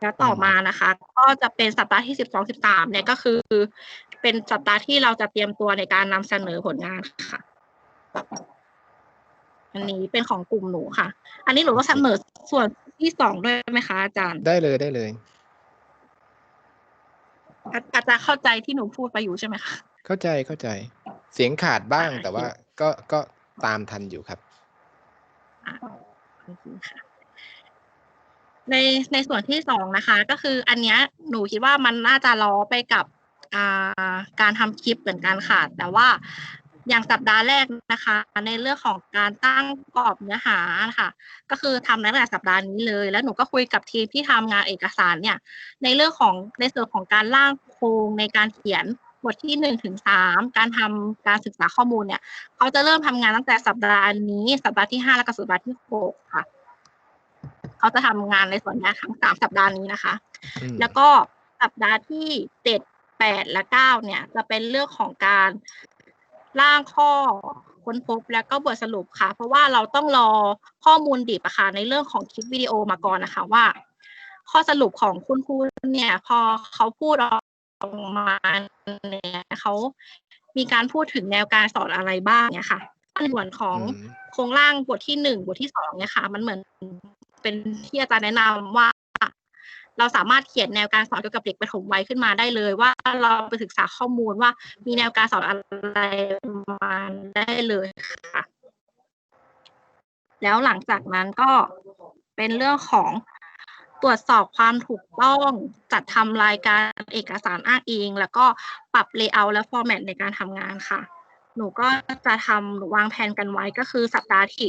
แล้วต่อมานะคะ ก็จะเป็นสัปดาห์ที่สิบสองสิบสามเนี่ยก็คือ เป็นสัปดาห์ที่เราจะเตรียมตัวในการนำเสนอผลงานค่ะ อันนี้เป็นของกลุ่มหนูค่ะ อันนี้หนูก็เสนอส่วนที่สองด้วยไหมคะอาจารย์ ได้เลยได้เลย อาอาจารย์เข้าใจที่หนูพูดไปอยู่ใช่ไหมคะ เข้าใจเข้าใจ เสียงขาดบ้างอ่าแต่ว่าก็ก็ตามทันอยู่ครับอะโอเคค่ะ ในในส่วนที่สองนะคะ ก็คืออันเนี้ยหนูคิดว่ามันน่าจะล้อไปกับาการทำคลิปเหมือนกันค่ะ แต่ว่าอย่างสัปดาห์แรกนะคะ ในเรื่องของการตั้งกรอบเนื้อหาค่ะ ก็คือทำตั้งแต่สัปดาห์นี้เลย แล้วหนูก็คุยกับทีมที่ทำงานเอกสารเนี่ย ในเรื่องของในส่วนของการร่างโครงในการเขียนบทที่หนึ่งถึงสามการทำการศึกษาข้อมูลเนี่ย เขาจะเริ่มทำงานตั้งแต่สัปดาห์นี้ สัปดาห์ที่ห้าแล้วก็สัปดาห์ที่หกค่ะ เขาจะทำงานในส่วนนี้ทั้งสามสัปดาห์นี้นะคะอืมแล้วก็สัปดาห์ที่เจ็ดแปดและเก้าเนี่ย จะเป็นเรื่องของการร่างข้อค้นพบแล้วก็บทสรุปค่ะ เพราะว่าเราต้องรอข้อมูลดิบอะค่ะในเรื่องของคลิปวิดีโอมาก่อนนะคะว่า ข้อสรุปของคุณครูเนี่ย พอเขาพูดออกมาเนี่ยเขามีการพูดถึงแนวการสอนอะไรบ้างเนี่ยค่ะในส่วนของอืมโครงร่างบทที่หนึ่งบทที่สองเนี่ยค่ะ มันเหมือน เป็นที่อาจารย์แนะนำว่า เราสามารถเขียนแนวการสอนเกี่ยวกับเด็กประถมวัยขึ้นมาได้เลย ว่าเราไปศึกษาข้อมูลว่ามีแนวการสอนอะไรมาได้เลยค่ะ แล้วหลังจากนั้นก็เป็นเรื่องของตรวจสอบความถูกต้องจัดทำรายการเอกสารอ้างอิง แล้วก็ปรับเลเยอร์และฟอร์แมตในการทำงานค่ะ หนูก็จะทำหนูวางแผนกันไว้ก็คือสัปดาห์ที่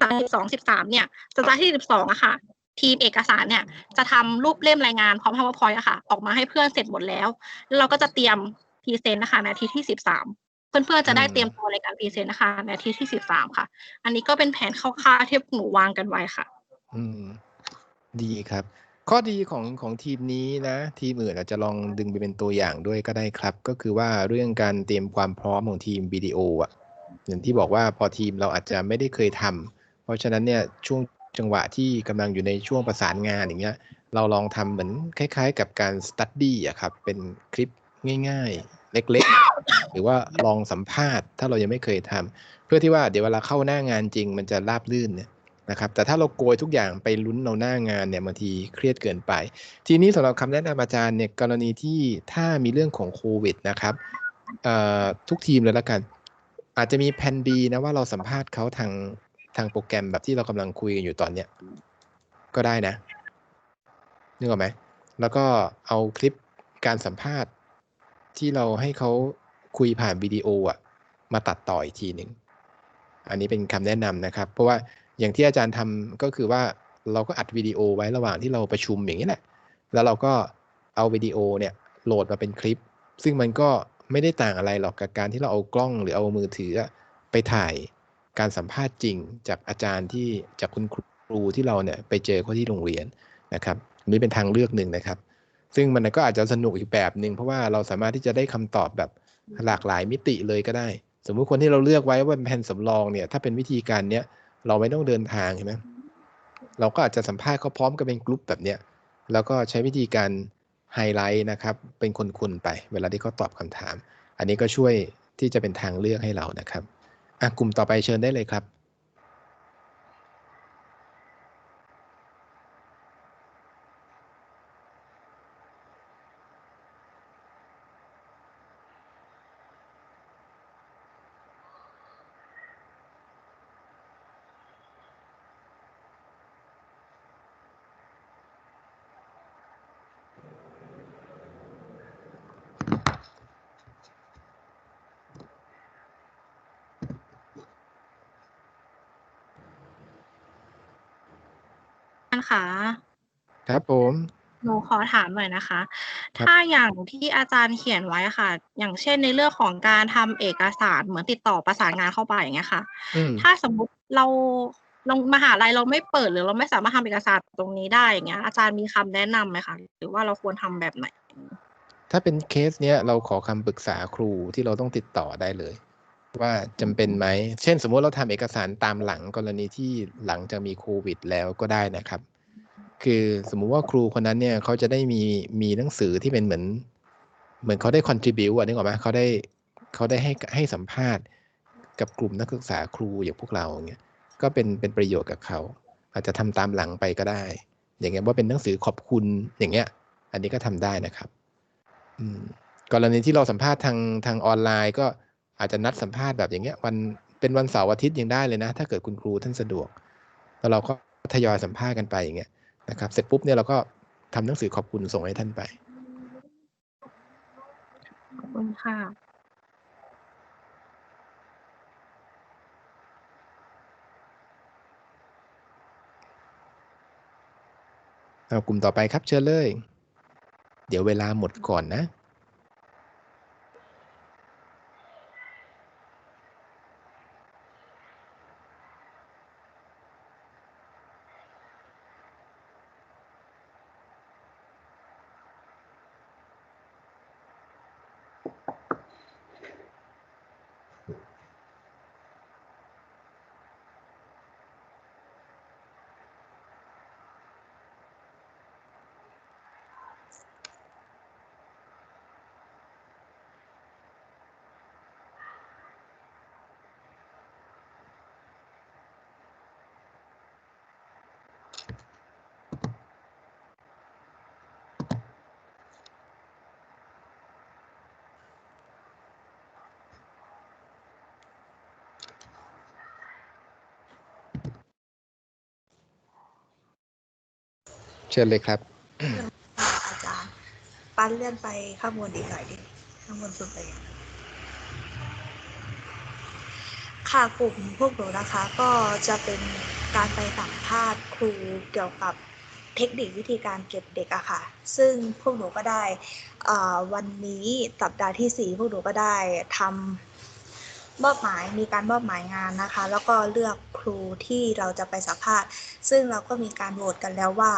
สัปดาห์ที่สองสิบสามเนี่ยสัปดาห์ที่สิบสองอะค่ะ ทีมเอกสารเนี่ย จะทำรูปเล่มรายงานพร้อม PowerPoint อะค่ะ ออกมาให้เพื่อนเสร็จหมดแล้วแล้วเราก็จะเตรียมพรีเซนต์นะคะในอาทิตย์ที่สิบสามเพื่อนๆจะได้อืมเตรียมตัวในการพรีเซนต์นะคะในอาทิตย์ที่สิบสามค่ะ อันนี้ก็เป็นแผนคร่าวๆที่หนูวางกันไว้ค่ะ อืม ดีครับ ข้อดีของของทีมนี้นะ ทีมอื่นอาจจะลองดึงไปเป็นตัวอย่างด้วยก็ได้ครับ ก็คือว่าเรื่องการเตรียมความพร้อมของทีมวิดีโออะอย่างที่บอกว่าพอทีมเราอาจจะไม่ได้เคยทำ เพราะฉะนั้นเนี่ยช่วงจังหวะที่กำลังอยู่ในช่วงประสานงานอย่างเงี้ยเราลองทำเหมือนคล้าย ๆ กับการสตัดดี้อะครับเป็นคลิปง่าย ๆ เล็กๆ หรือว่าลองสัมภาษณ์ ถ้าเรายังไม่เคยทำเพื่อที่ว่าเดี๋ยวเวลาเข้าหน้างานจริง มันจะราบลื่นเนี่ยนะครับ แต่ถ้าเราโกยทุกอย่างไปลุ้นเอาหน้างานเนี่ยบางทีเครียดเกินไป ทีนี้สำหรับคำแนะนำอาจารย์เนี่ยกรณีที่ถ้ามีเรื่องของโควิดนะครับทุกทีมเลยละกัน อาจจะมีแผน B นะว่าเราสัมภาษณ์เขาทาง ทางโปรแกรมแบบที่เรากำลังคุยกันอยู่ตอนเนี้ยก็ได้นะนึกออกไหมแล้วก็เอาคลิปการสัมภาษณ์ที่เราให้เขาคุยผ่านวิดีโออะ มาตัดต่ออีกทีหนึ่งอันนี้เป็นคำแนะนำนะครับ เพราะว่าอย่างที่อาจารย์ทำก็คือว่าเราก็อัดวิดีโอไว้ระหว่างที่เราประชุมอย่างนี้แหละ แล้วเราก็เอาวิดีโอเนี่ยโหลดมาเป็นคลิป ซึ่งมันก็ไม่ได้ต่างอะไรหรอกกับการที่เราเอากล้องหรือเอามือถือไปถ่าย การสัมภาษณ์จริงจากอาจารย์ที่จากคุณครูที่เราเนี่ยไปเจอเขาที่โรงเรียนนะครับนี่เป็นทางเลือกหนึ่งนะครับ ซึ่งมันก็อาจจะสนุกอีกแบบหนึ่งเพราะว่าเราสามารถที่จะได้คำตอบแบบหลากหลายมิติเลยก็ได้ สมมุติคนที่เราเลือกไว้ว่าเป็นแผ่นสำรองเนี่ย ถ้าเป็นวิธีการเนี้ยเราไม่ต้องเดินทางใช่ไหมเราก็อาจจะสัมภาษณ์เขาพร้อมกันเป็นกลุ่มแบบเนี้ยแล้วก็ใช้วิธีการไฮไลท์นะครับ เป็นคนๆไป เวลาที่เขาตอบคำถาม อันนี้ก็ช่วยที่จะเป็นทางเลือกให้เรานะครับ กลุ่มต่อไปเชิญได้เลยครับ ท่านคะครับผม หนูขอถามหน่อยนะคะ ครับ ถ้าอย่างที่อาจารย์เขียนไว้ค่ะ อย่างเช่นในเรื่องของการทำเอกสารเหมือนติดต่อประสานงานเข้าไปอย่างเงี้ยค่ะ อืม ถ้าสมมุติเราลงมหาลัยเราไม่เปิดหรือเราไม่สามารถทำเอกสารตรงนี้ได้อย่างเงี้ย อาจารย์มีคำแนะนำไหมคะหรือว่าเราควรทำแบบไหน ถ้าเป็นเคสเนี้ยเราขอคำปรึกษาครูที่เราต้องติดต่อได้เลย ว่าจำเป็นไหม เช่น สมมติเราทำเอกสารตามหลังกรณีที่หลังจากมีโควิดแล้วก็ได้นะครับ คือสมมุติว่าครูคนนั้นเนี่ยเขาจะได้มีมีหนังสือที่เป็นเหมือน เหมือนเขาได้ contribu อะนึกออกไหมเขาได้เขาได้ให้ให้สัมภาษณ์กับกลุ่มนักศึกษาครูอย่างพวกเราอย่างเงี้ยก็เป็นเป็นประโยชน์กับเขา อาจจะทำตามหลังไปก็ได้ อย่างเงี้ยว่าเป็นหนังสือขอบคุณอย่างเงี้ย อันนี้ก็ทำได้นะครับ อืมกรณีที่เราสัมภาษณ์ทางทางออนไลน์ก็ อาจจะนัดสัมภาษณ์แบบอย่างเงี้ยวันเป็นวันเสาร์อาทิตย์ยังได้เลยนะ ถ้าเกิดคุณครูท่านสะดวก แล้วเราก็ทยอยสัมภาษณ์กันไปอย่างเงี้ยนะครับ เสร็จปุ๊บเนี่ยเราก็ทำหนังสือขอบคุณส่งให้ท่านไปขอบคุณค่ะเอากลุ่มต่อไปครับเชิญเลย เดี๋ยวเวลาหมดก่อนนะ เชิญเลยครับอาจารย์ ปั้นเลื่อนไปข้างบนอีกหน่อยดิข้างบนสุดเลยค่ะกลุ่มพวกหนูนะคะ ก็จะเป็นการไปสัมภาษณ์ครูเกี่ยวกับเทคนิควิธีการเก็บเด็กอะค่ะ ซึ่งพวกหนูก็ได้วันนี้สัปดาห์ที่สี่พวกหนูก็ได้ทำมอบหมายมีการมอบหมายงานนะคะ แล้วก็เลือกครูที่เราจะไปสัมภาษณ์ ซึ่งเราก็มีการโหวตกันแล้วว่า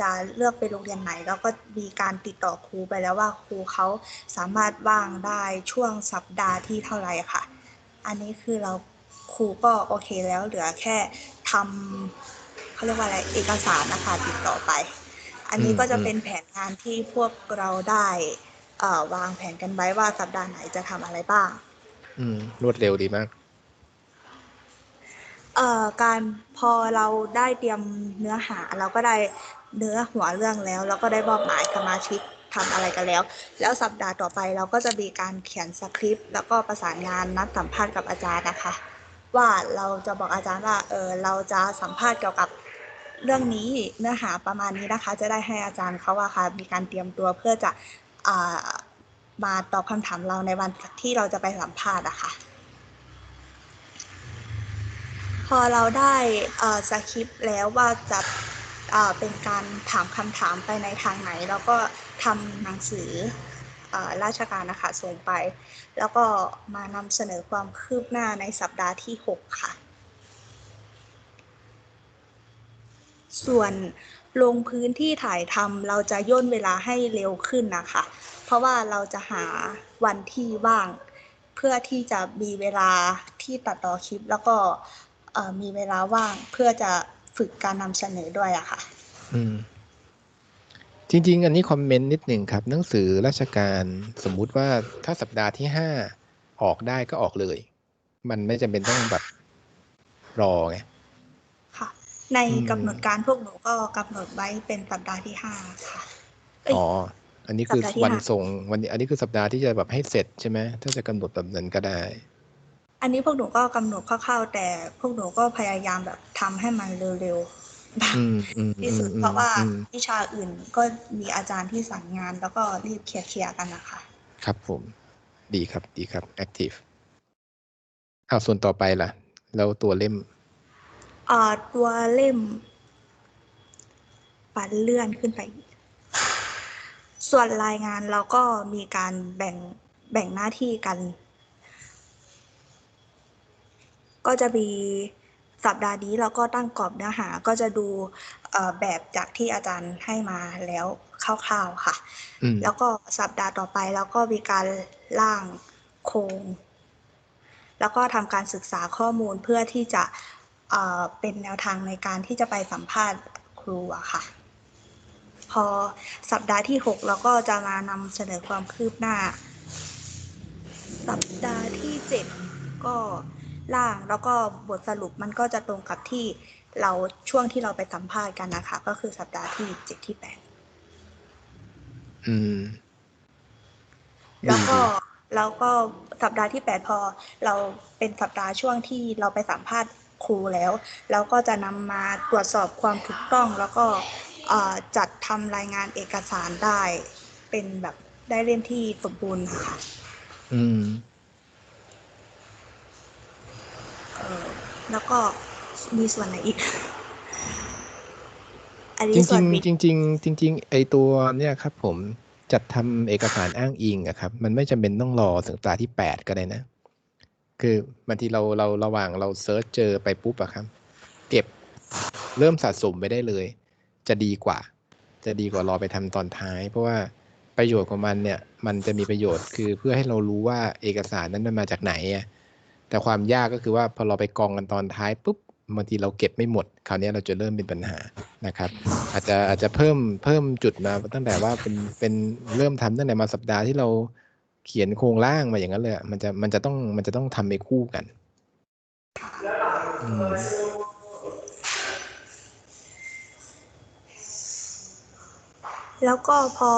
จะเลือกไปโรงเรียนไหน แล้วก็มีการติดต่อครูไปแล้วว่าครูเขาสามารถว่างได้ช่วงสัปดาห์ที่เท่าไหร่ค่ะ อันนี้คือเราครูก็โอเคแล้วเหลือแค่ทำเขาเรียกว่าอะไรเอกสารนะคะติดต่อไป อันนี้ก็จะเป็นแผนงานที่พวกเราได้วางแผนกันไว้ว่าสัปดาห์ไหนจะทำอะไรบ้าง อืมรวดเร็วดีมาก เอ่อการพอเราได้เตรียมเนื้อหาเราก็ได้เนื้อหัวเรื่องแล้ว แล้วก็ได้มอบหมายสมาชิกทำอะไรกันแล้ว แล้วสัปดาห์ต่อไปเราก็จะมีการเขียนสคริปต์แล้วก็ประสานงานนัดสัมภาษณ์กับอาจารย์นะคะ ว่าเราจะบอกอาจารย์ว่าเออเราจะสัมภาษณ์เกี่ยวกับเรื่องนี้เนื้อหาประมาณนี้นะคะ จะได้ให้อาจารย์เขาอะค่ะมีการเตรียมตัวเพื่อจะอ่ามาตอบคำถามเราในวันที่เราจะไปสัมภาษณ์อะคะ พ อเราได้สคริปต์แล้วว่าจะเป็นการถามคำถามไปในทางไหน แล้วก็ทำหนังสืออราชการนะคะส่งไป แล้วก็มานำเสนอความคืบหน้าในสัปดาห์ที่ 6 ค่ะ ส่วนลงพื้นที่ถ่ายทำเราจะย่นเวลาให้เร็วขึ้นนะคะ เพราะว่าเราจะหาวันที่ว่าง เพื่อที่จะมีเวลาที่ตัดต่อคลิป แล้วก็ มีเวลาว่างเพื่อจะฝึกการนำเสนอด้วยอะค่ะ อืม จริง ๆ อันนี้คอมเมนต์นิดหนึ่งครับ หนังสือราชการสมมุติว่าถ้าสัปดาห์ที่ห้าออกได้ก็ออกเลย มันไม่จำเป็นต้องแบบรอไงค่ะ ในอืมกำหนดการพวกหนูก็กำหนดไว้เป็นสัปดาห์ที่ห้าค่ะเอ้ยอ๋ออันนี้คือสัปดาห์ที่วันห้าส่งวันนี้ อันนี้คือสัปดาห์ที่จะแบบให้เสร็จใช่ไหมถ้าจะกำหนดแบบนั้นก็ได้ อันนี้พวกหนูก็กำหนดคร่าวๆแต่พวกหนูก็พยายามแบบทำให้มันเร็วๆอืมอืมที่อืสุมดอืเพมราะว่าอืมวิชาอื่นก็มีอาจารย์ที่สั่งงาน แล้วก็รีบเคลียร์ๆกันนะคะ ครับผม ดีครับดีครับ active อ้าวส่วนต่อไปล่ะ แล้วตัวเล่มเอ่อตัวเล่ม ปันเลื่อนขึ้นไปอีกส่วนรายงานเราก็มีการแบ่งแบ่งหน้าที่กัน ก็จะมีสัปดาห์นี้เราก็ตั้งกรอบเนื้อหาก็จะดูเอ่อแบบจากที่อาจารย์ให้มาแล้วคร่าวๆค่ะอืมแล้วก็สัปดาห์ต่อไปเราก็มีการร่างโครงแล้วก็ทำการศึกษาข้อมูลเพื่อที่จะเอ่อเป็นแนวทางในการที่จะไปสัมภาษณ์ครูอะค่ะ พอสัปดาห์ที่6เราก็จะมานำเสนอความคืบหน้า สัปดาห์ที่7ก็ ล่าง แล้วก็บทสรุปมันก็จะตรงกับที่เราช่วงที่เราไปสัมภาษณ์กันนะคะ ก็คือสัปดาห์ที่7ที่8อืมแล้วก็ดีแล้วก็สัปดาห์ที่8พอ เราเป็นสัปดาห์ช่วงที่เราไปสัมภาษณ์ครูแล้วแล้วก็จะนำมาตรวจสอบความถูกต้อง แล้วก็เอ่อจัดทำรายงานเอกสารได้ เป็นแบบได้เล่มที่สมบูรณ์นะคะอืม เอ่อ แล้วก็มีส่วนไหนอีกอันจนี้ริงส่วนบิดๆจริงๆจริงๆไอตัวเนี่ยครับผมจัดทำเอกสารอ้างอิงอะครับ มันไม่จำเป็นต้องรอถึงสัปดาห์ที่แปดก็ได้นะ คือบางทีเราเราระหว่างเราเซิร์ชเจอไปปุ๊บอะครับ เก็บเริ่มสะสมไปได้เลย จะดีกว่า จะดีกว่ารอไปทำตอนท้าย เพราะว่าประโยชน์ของมันเนี่ย มันจะมีประโยชน์คือเพื่อให้เรารู้ว่าเอกสารนั้นมันมาจากไหนอะ แต่ความยากก็คือว่าพอเราไปกองกันตอนท้ายปุ๊บบางทีเราเก็บไม่หมด คราวนี้เราจะเริ่มเป็นปัญหานะครับ อาจจะอาจจะเพิ่มเพิ่มจุดมาตั้งแต่ว่าเป็นเป็นเริ่มทำตั้งแต่มาสัปดาห์ที่เราเขียนโครงร่างมาอย่างนั้นเลยมันจะมันจะต้องมันจะต้องทำไปคู่กันอืม แล้วก็พอ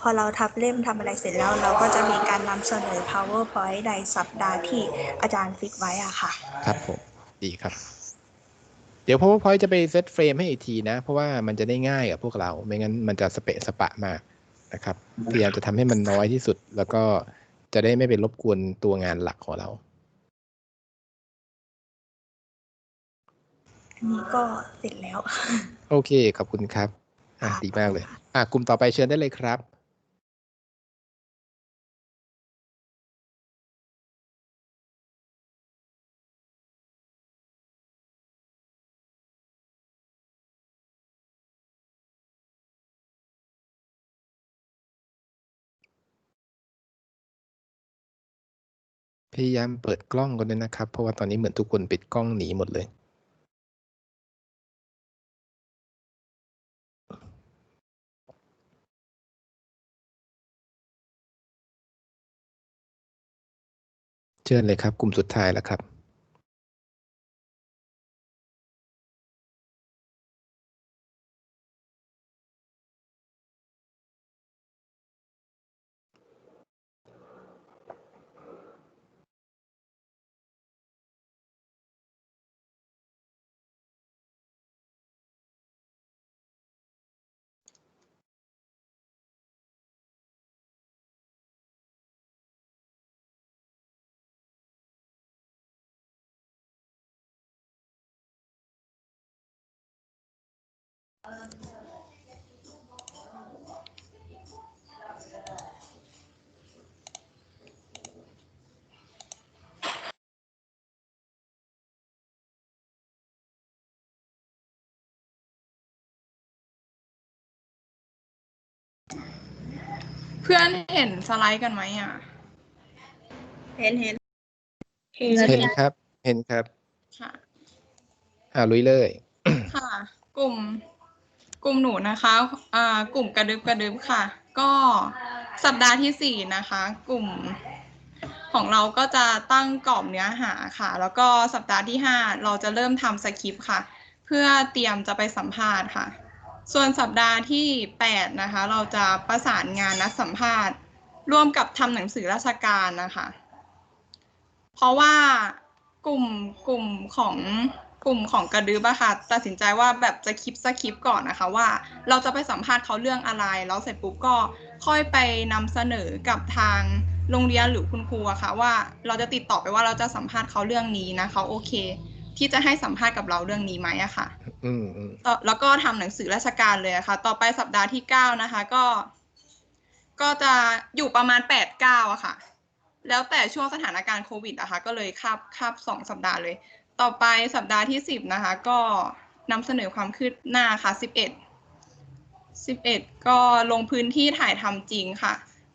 พอเราทำเล่มทำอะไรเสร็จแล้ว เราก็จะมีการนำเสนอ powerpoint ในสัปดาห์ที่อาจารย์ฟิกไว้อะค่ะ ครับผม ดีครับ เดี๋ยว PowerPoint จะไปเซตเฟรมให้อีกทีนะ เพราะว่ามันจะได้ง่ายกับพวกเรา ไม่งั้นมันจะสเปะสปะมากนะครับ พยายามจะทำให้มันน้อยที่สุด แล้วก็จะได้ไม่ไปรบกวนตัวงานหลักของเราอันนี้ก็เสร็จแล้ว โอเค ขอบคุณครับ อะครับดีมากเลย อะกลุ่มต่อไปเชิญได้เลยครับพยายามเปิดกล้องกันด้วยนะครับ เพราะว่าตอนนี้เหมือนทุกคนปิดกล้องหนีหมดเลย เชิญเลยครับ กลุ่มสุดท้ายแล้วครับ เพื่อนเห็นสไลด์กันไหมอะ เห็นเห็นเห็นเห็นครับ เห็นครับ ค่ะ อ่าลุยเลย ค่ะ กลุ่ม กลุ่มหนูนะคะอ่ากลุ่มกระดึบกระดึบค่ะ ก็สัปดาห์ที่สี่นะคะ กลุ่มของเราก็จะตั้งกรอบเนื้อหาค่ะ แล้วก็สัปดาห์ที่ห้าเราจะเริ่มทำสคริปต์ค่ะ เพื่อเตรียมจะไปสัมภาษณ์ค่ะ ส่วนสัปดาห์ที่แปดนะคะ เราจะประสานงานนัดสัมภาษณ์ ร่วมกับทำหนังสือราชการนะคะ เพราะว่ากลุ่มกลุ่มของกลุ่มของกระดือบะค่ะตัดสินใจว่าแบบจะคลิปสคริปก่อนนะคะว่า เราจะไปสัมภาษณ์เขาเรื่องอะไรแล้วเสร็จปุ๊บก็ค่อยไปนำเสนอกับทางโรงเรียนหรือคุณครูอะค่ะว่าเราจะติดต่อไปว่าเราจะสัมภาษณ์เขาเรื่องนี้นะเขาโอเค ที่จะให้สัมภาษณ์กับเราเรื่องนี้ไหมอะค่ะ ต่อแล้วก็ทำหนังสือราชการเลยค่ะ ต่อไปสัปดาห์ที่เก้านะคะ ก็ ก็จะอยู่ประมาณแปดเก้าอะค่ะ แล้วแต่ช่วงสถานการณ์โควิดอะค่ะก็เลยคาบคาบสองสัปดาห์เลย ต่อไปสัปดาห์ที่สิบนะคะ ก็นำเสนอความคืบหน้าค่ะสิบเอ็ดสิบเอ็ดก็ลงพื้นที่ถ่ายทำจริงค่ะ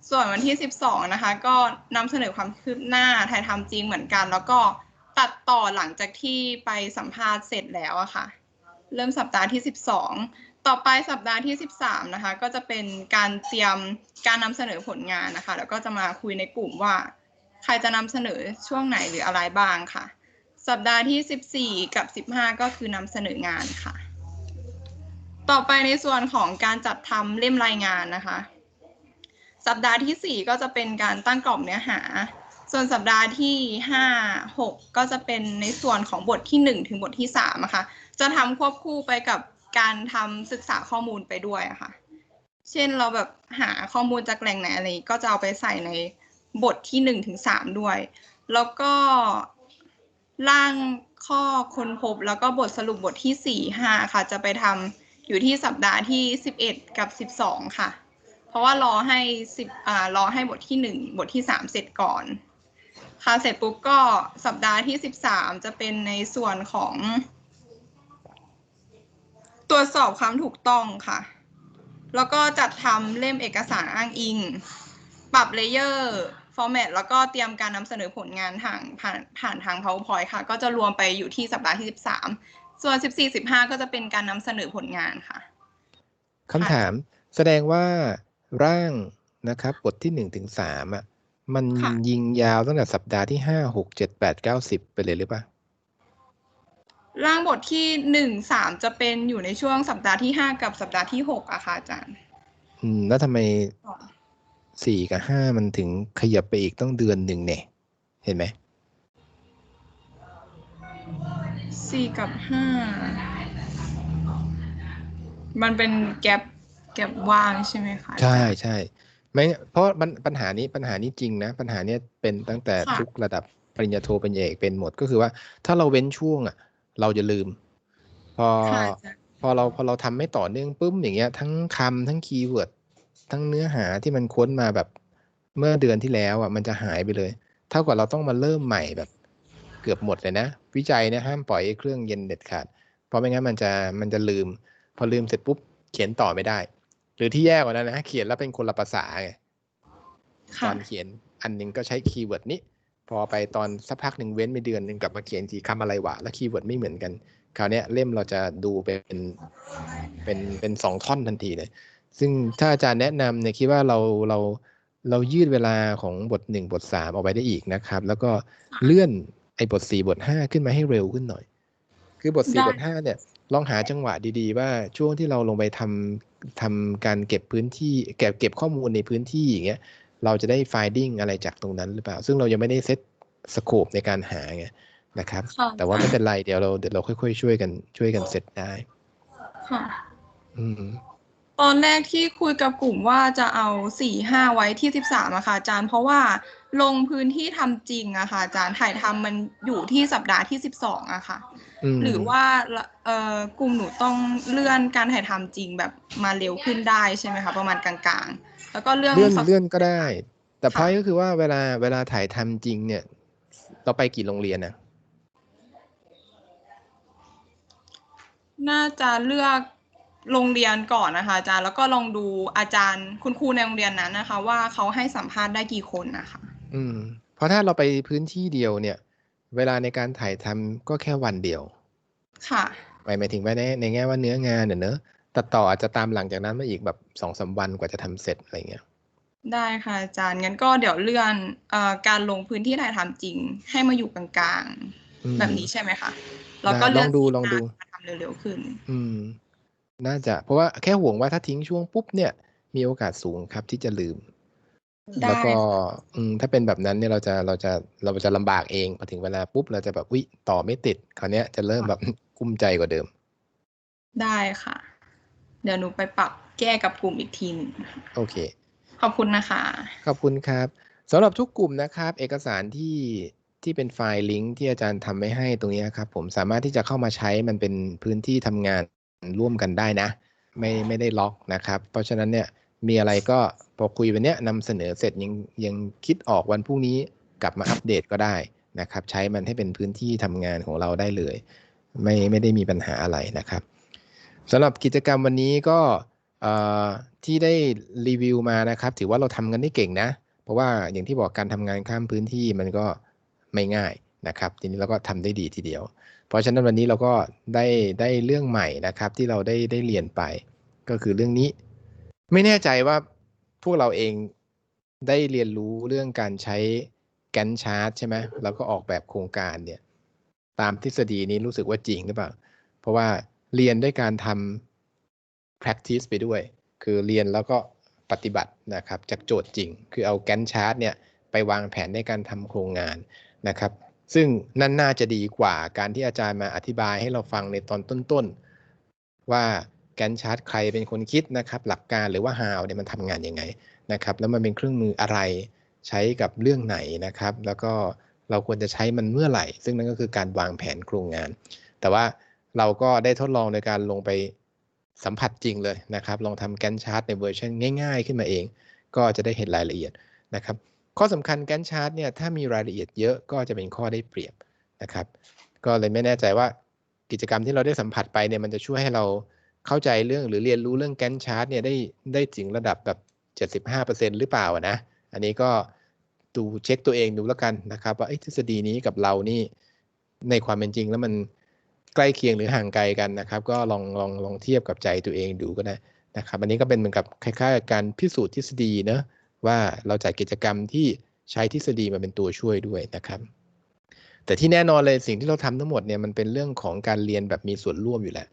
ส่วนวันที่12นะคะ ก็นำเสนอความคืบหน้าถ่ายทำจริงเหมือนกัน แล้วก็ตัดต่อหลังจากที่ไปสัมภาษณ์เสร็จแล้วอะค่ะ เริ่มสัปดาห์ที่ 12 ต่อไปสัปดาห์ที่ 13 นะคะ ก็จะเป็นการเตรียมการนำเสนอผลงานนะคะ แล้วก็จะมาคุยในกลุ่มว่า ใครจะนำเสนอช่วงไหนหรืออะไรบ้างค่ะ สัปดาห์ที่ 14 กับ 15 ก็คือนำเสนองานค่ะ ต่อไปในส่วนของการจัดทำเล่มรายงานนะคะ สัปดาห์ที่ 4 ก็จะเป็นการตั้งกรอบเนื้อหาส่วนสัปดาห์ที่ 5 6 ก็จะเป็นในส่วนของบทที่ 1 ถึงบทที่3อะค่ะ จะทำควบคู่ไปกับการทำศึกษาข้อมูลไปด้วยอะค่ะ เช่นเราแบบหาข้อมูลจากแหล่งไหนอะไรก็จะเอาไปใส่ในบทที่1ถึง3ด้วย แล้วก็ร่างข้อค้นพบแล้วก็บทสรุปบทที่4 5ค่ะ จะไปทำอยู่ที่สัปดาห์ที่11กับ12ค่ะ เพราะว่ารอให้สิบอ่ารอให้บทที่หนึ่งบทที่สามเสร็จก่อนค่ะเสร็จปุ๊บก็สัปดาห์ที่สิบสามจะเป็นในส่วนของ ตรวจสอบความถูกต้องค่ะ แล้วก็จัดทำเล่มเอกสารอ้างอิง ปรับเลเยอร์ฟอร์แมตแล้วก็เตรียมการนำเสนอผลงานทางผ่านผ่านทาง PowerPoint ค่ะ ก็จะรวมไปอยู่ที่สัปดาห์ที่สิบสามส่วนสิบสี่สิบห้าก็จะเป็นการนำเสนอผลงานค่ะคำถามแสดงว่าร่างนะครับบทที่หนึ่งถึงสามอะมันค่ะยิงยาวตั้งแต่สัปดาห์ที่ห้าหกเจ็ดแปดเก้าสิบไปเลยหรือเปล่า ร่างบทที่หนึ่งสามจะเป็นอยู่ในช่วงสัปดาห์ที่ห้ากับสัปดาห์ที่หกอะค่ะอาจารย์ อืม แล้วทำไมสี่กับห้ามันถึงขยับไปอีกต้องเดือนหนึ่งเนี่ย เห็นไหมสี่กับห้ามันเป็นแกลบแกลบว่างใช่ไหมคะอาจารย์ใช่ใช่ไม่เพราะมันปัญหานี้ปัญหานี้จริงนะ ปัญหาเนี้ยเป็นตั้งแต่ค่ะทุกระดับปริญญาโทปริญญาเอกเป็นหมดก็คือว่า ถ้าเราเว้นช่วงอะ เราจะลืม พอค่ะอาจารย์พอเราพอเราทำไม่ต่อเนื่องปุ๊บอย่างเงี้ย ทั้งคำทั้งคีย์เวิร์ดทั้งเนื้อหาที่มันค้นมาแบบเมื่อเดือนที่แล้วอะมันจะหายไปเลย เท่ากับเราต้องมาเริ่มใหม่แบบ เกือบหมดเลยนะ วิจัยเนี่ยห้ามปล่อยให้เครื่องเย็นเด็ดขาด เพราะไม่งั้นมันจะมันจะลืม พอลืมเสร็จปุ๊บเขียนต่อไม่ได้ หรือที่แย่กว่านั้นนะเขียนแล้วเป็นคนละภาษาไงตค่ะอนเขียนอันหนึงก็ใช้คีย์เวิร์ดนี้ พอไปตอนสักพักหนึ่งเว้นไปเดือนหนึ่งกลับมาเขียนทีคำอะไรวะ แล้วคีย์เวิร์ดไม่เหมือนกัน คราวเนี้ยเล่มเราจะดูเป็นเป็นเป็นสองท่อนทันทีเลย ซึ่งถ้าอาจารย์แนะนำเนี่ยคิดว่าเราเราเรายืดเวลาของบทหนึ่งบทสามออกไปได้อีกนะครับ แล้วก็เลื่อนไอ้บทสี่บทห้าขึ้นมาให้เร็วขึ้นหน่อย คือบทสี่ได้บทห้าเนี่ย ลองหาจังหวะดีๆ ว่าช่วงที่เราลงไปทำทำการเก็บพื้นที่เก็บเก็บข้อมูลในพื้นที่อย่างเงี้ย เราจะได้ finding อะไรจากตรงนั้นหรือเปล่า ซึ่งเรายังไม่ได้เซตสโคปในการหาไงนะครับค่ะแต่ว่าไม่เป็นไรเดี๋ยวเราเดี๋ยวเราค่อยๆ ช่วยกันช่วยกันเซตได้ค่ะอืมตอนแรกที่คุยกับกลุ่มว่าจะเอาสี่ห้าไว้ที่สิบสามอะค่ะอาจารย์เพราะว่าลงพื้นที่ทำจริงอะค่ะอาจารย์ถ่ายทำมันอยู่ที่สัปดาห์ที่สิบสองอะค่ะอืมหรือว่าเอ่อกลุ่มหนูต้องเลื่อนการถ่ายทำจริงแบบมาเร็วขึ้นได้ใช่ไหมคะประมาณกลางๆ แล้วก็เรื่องเลื่อนสัปเลื่อนก็ได้ แต่พค่ะอยก็คือว่าเวลาเวลาถ่ายทำจริงเนี่ย เราไปกี่โรงเรียนนะน่าจะเลือกโรงเรียนก่อนนะคะอาจารย์แล้วก็ลองดูอาจารย์คุณครูในโรงเรียนนั้นนะคะ ว่าเขาให้สัมภาษณ์ได้กี่คนนะคะ อืม เพราะถ้าเราไปพื้นที่เดียวเนี่ย เวลาในการถ่ายทำก็แค่วันเดียว ค่ะหมายหมายถึงว่าในในแง่ว่าเนื้องานเนี่ยเนอะ ตัดต่ออาจจะตามหลังจากนั้นมาอีกแบบสองสามวันกว่าจะทำเสร็จอะไรเงี้ยได้ค่ะอาจารย์งั้นก็เดี๋ยวเลื่อนเอ่อการลงพื้นที่ถ่ายทำจริง ให้มาอยู่กลางอืมๆแบบนี้ใช่ไหมคะแล้วก็ได้เลื่อนลองดูลองดูมาทำเร็วๆขึ้น อืม น่าจะ เพราะว่าแค่ห่วงว่าถ้าทิ้งช่วงปุ๊บเนี่ย มีโอกาสสูงครับที่จะลืมได้แล้วก็อืมถ้าเป็นแบบนั้นเนี่ยเราจะเราจะเราจะลำบากเองพอถึงเวลาปุ๊บเราจะแบบวิต่อไม่ติด คราวเนี้ยจะเริ่มแบบกุ้มใจกว่าเดิม ได้ค่ะ เดี๋ยวหนูไปปรับแก้กับกลุ่มอีกทีหนึงโอเค ขอบคุณนะคะ ขอบคุณครับสำหรับทุกกลุ่มนะครับ เอกสารที่ที่เป็นไฟล์ลิงก์ที่อาจารย์ทำไว้ให้ตรงนี้ครับ ผมสามารถที่จะเข้ามาใช้มันเป็นพื้นที่ทำงานร่วมกันได้นะ ไม่ไม่ได้ล็อกนะครับ เพราะฉะนั้นเนี่ยมีอะไรก็พอคุยวันเนี้ยนำเสนอเสร็จยังยังคิดออกวันพรุ่งนี้กลับมาอัปเดตก็ได้นะครับ ใช้มันให้เป็นพื้นที่ทำงานของเราได้เลย ไม่ไม่ได้มีปัญหาอะไรนะครับ สำหรับกิจกรรมวันนี้ก็ที่ได้รีวิวมานะครับ ถือว่าเราทำกันได้เก่งนะ เพราะว่าอย่างที่บอกการทำงานข้ามพื้นที่มันก็ไม่ง่ายนะครับ ทีนี้เราก็ทำได้ดีทีเดียว เพราะฉะนั้นวันนี้เราก็ได้ได้เรื่องใหม่นะครับ ที่เราได้ได้เรียนไป ก็คือเรื่องนี้ ไม่แน่ใจว่าพวกเราเองได้เรียนรู้เรื่องการใช้แกนชาร์ตใช่ไหมแล้วก็ออกแบบโครงการเนี่ย ตามทฤษฎีนี้รู้สึกว่าจริงหรือเปล่า เพราะว่า เรียนด้วยการทำ practice ไปด้วย คือเรียนแล้วก็ปฏิบัตินะครับจากโจทย์จริง คือเอาแกนชาร์ตเนี่ยไปวางแผนในการทำโครงงานนะครับ ซึ่งนั่นน่าจะดีกว่าการที่อาจารย์มาอธิบายให้เราฟังในตอนต้นๆ ว่าแกนชาร์ตใครเป็นคนคิดนะครับ หลักการหรือว่า how เนี่ยมันทำงานยังไงนะครับ แล้วมันเป็นเครื่องมืออะไรใช้กับเรื่องไหนนะครับ แล้วก็เราควรจะใช้มันเมื่อไหร่ ซึ่งนั่นก็คือการวางแผนโครงงาน แต่ว่า เราก็ได้ทดลองในการลงไปสัมผัสจริงเลยนะครับ ลองทำแกนชาร์ตในเวอร์ชันง่ายๆ ขึ้นมาเอง ก็จะได้เห็นรายละเอียดนะครับ ข้อสำคัญแกนชาร์ตเนี่ยถ้ามีรายละเอียดเยอะก็จะเป็นข้อได้เปรียบนะครับ ก็เลยไม่แน่ใจว่ากิจกรรมที่เราได้สัมผัสไปเนี่ยมันจะช่วยให้เราเข้าใจเรื่องหรือเรียนรู้เรื่องแกนชาร์ตเนี่ยได้ได้ถึงระดับแบบ 75%หรือเปล่านะ อันนี้ก็ดูเช็คตัวเองดูแล้วกันนะครับ ว่าทฤษฎีนี้กับเรานี่ในความเป็นจริงแล้วมัน ใกล้เคียงหรือห่างไกลกันนะครับ ก็ลองลองลองเทียบกับใจตัวเองดูก็ได้นะครับ อันนี้ก็เป็นเหมือนกับคล้ายๆกับการพิสูจน์ทฤษฎีเนอะว่าเราจัดกิจกรรมที่ใช้ทฤษฎีมาเป็นตัวช่วยด้วยนะครับ แต่ที่แน่นอนเลยสิ่งที่เราทำทั้งหมดเนี่ยมันเป็นเรื่องของการเรียนแบบมีส่วนร่วมอยู่แล้ว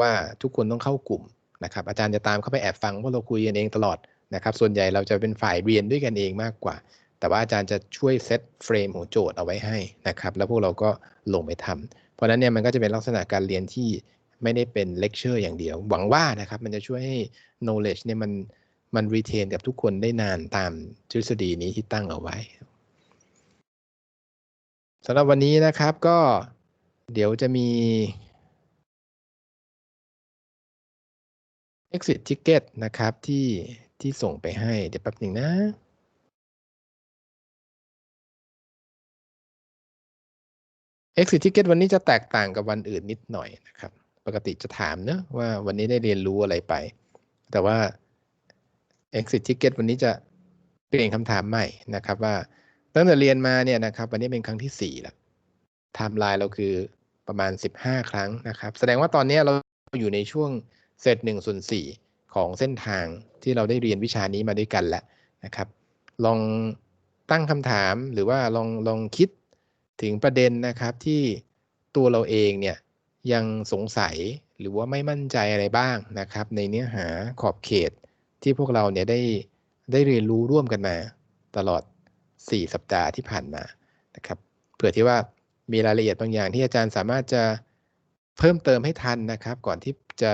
ว่าทุกคนต้องเข้ากลุ่มนะครับ อาจารย์จะตามเข้าไปแอบฟังว่าเราคุยกันเองตลอดนะครับ ส่วนใหญ่เราจะเป็นฝ่ายเรียนด้วยกันเองมากกว่า แต่ว่าอาจารย์จะช่วยเซตเฟรมของโจทย์เอาไว้ให้นะครับ แล้วพวกเราก็ลงไปทำเพราะฉะนั้นเนี่ยมันก็จะเป็นลักษณะการเรียนที่ไม่ได้เป็นเลคเชอร์อย่างเดียว หวังว่านะครับมันจะช่วยให้ knowledge เนี่ยมันมัน retain กับทุกคนได้นานตามทฤษฎีนี้ที่ตั้งเอาไว้สำหรับวันนี้นะครับก็เดี๋ยวจะมี exit ticket นะครับที่ที่ส่งไปให้เดี๋ยวแป๊บหนึ่งนะ exit ticket วันนี้จะแตกต่างกับวันอื่นนิดหน่อยนะครับ ปกติจะถามเนะว่าวันนี้ได้เรียนรู้อะไรไป แต่ว่า exit ticket วันนี้จะเปลี่ยนคำถามใหม่นะครับ ว่าตั้งแต่เรียนมาเนี่ยนะครับ วันนี้เป็นครั้งที่สี่แล้วไทม์ไลน์เราคือประมาณ 15 ครั้งนะครับ แสดงว่าตอนนี้เราอยู่ในช่วงเซตหนึ่งส่วนสี่ของเส้นทางที่เราได้เรียนวิชานี้มาด้วยกันแล้วนะครับ ลองตั้งคำถามหรือว่าลองลองคิด ถึงประเด็นนะครับที่ตัวเราเองเนี่ยยังสงสัยหรือว่าไม่มั่นใจอะไรบ้างนะครับ ในเนื้อหาขอบเขตที่พวกเราเนี่ยได้ได้เรียนรู้ร่วมกันมา ตลอด 4 สัปดาห์ที่ผ่านมานะครับเผื่อที่ว่ามีรายละเอียดบางอย่างที่อาจารย์สามารถจะเพิ่มเติมให้ทันนะครับ ก่อนที่จะ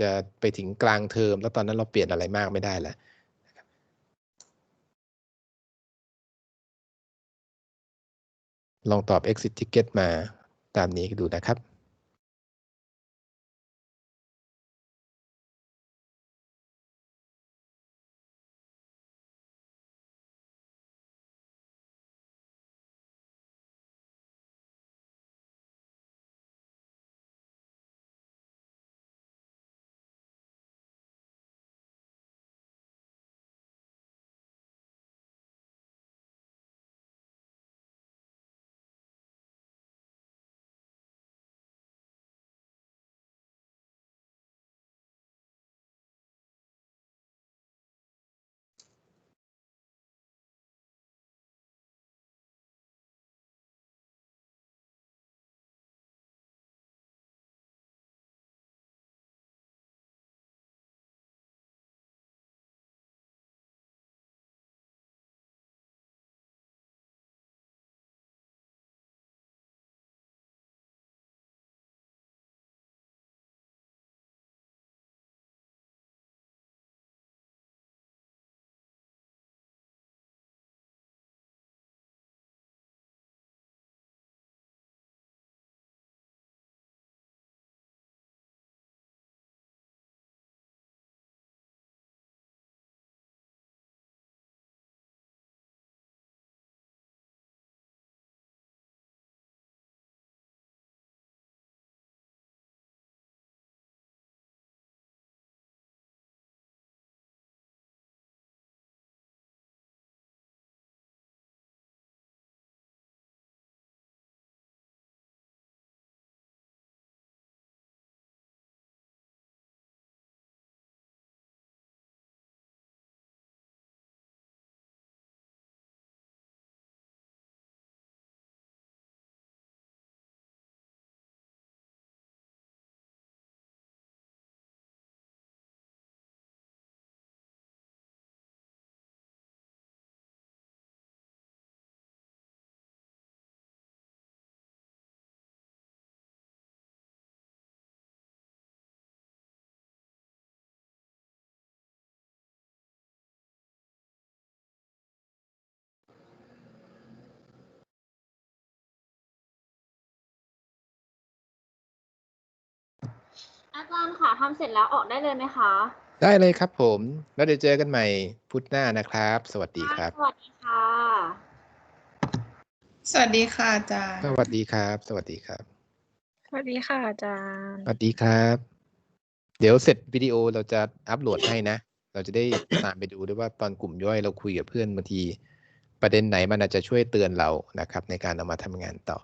จะไปถึงกลางเทอม แล้วตอนนั้นเราเปลี่ยนอะไรมากไม่ได้แล้ว ลองตอบ exit ticket มาตามนี้ดูนะครับ อาจารย์ค่ะทำเสร็จแล้วออกได้เลยไหมคะ ได้เลยครับผม แล้วเดี๋ยวเจอกันใหม่พุธหน้านะครับ สวัสดีครับ สวัสดีค่ะ สวัสดีค่ะอาจารย์ สวัสดีครับ สวัสดีครับ สวัสดีค่ะอาจารย์ สวัสดีครับ เดี๋ยวเสร็จวิดีโอเราจะอัปโหลดให้นะ เราจะได้ตามไปดูด้วยว่าตอนกลุ่มย่อยเราคุยกับเพื่อนบางที ประเด็นไหนมันอาจจะช่วยเตือนเรานะครับ ในการเอามาทำงานต่อ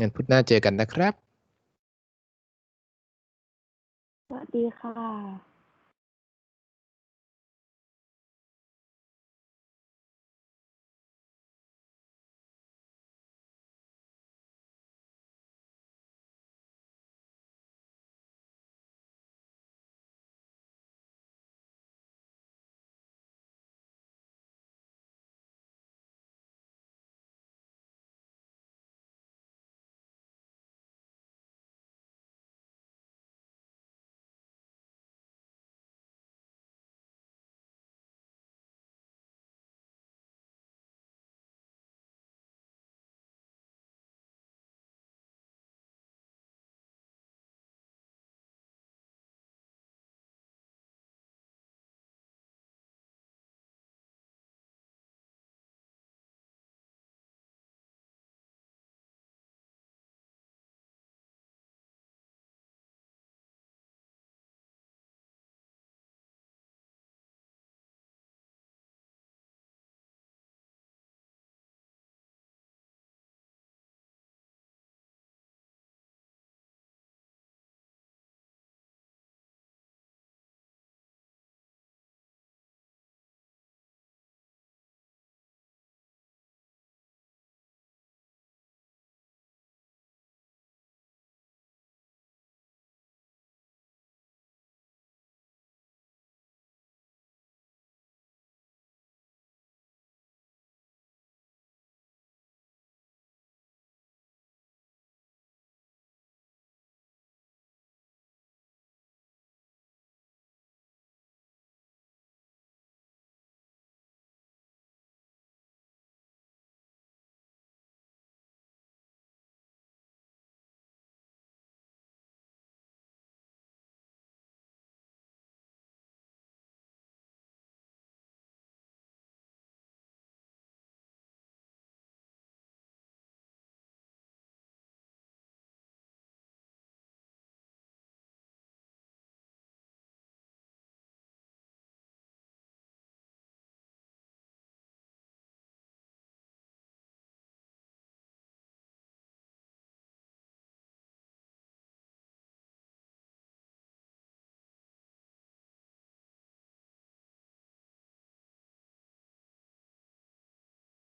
งั้นพุธหน้าเจอกันนะครับ สวัสดีค่ะ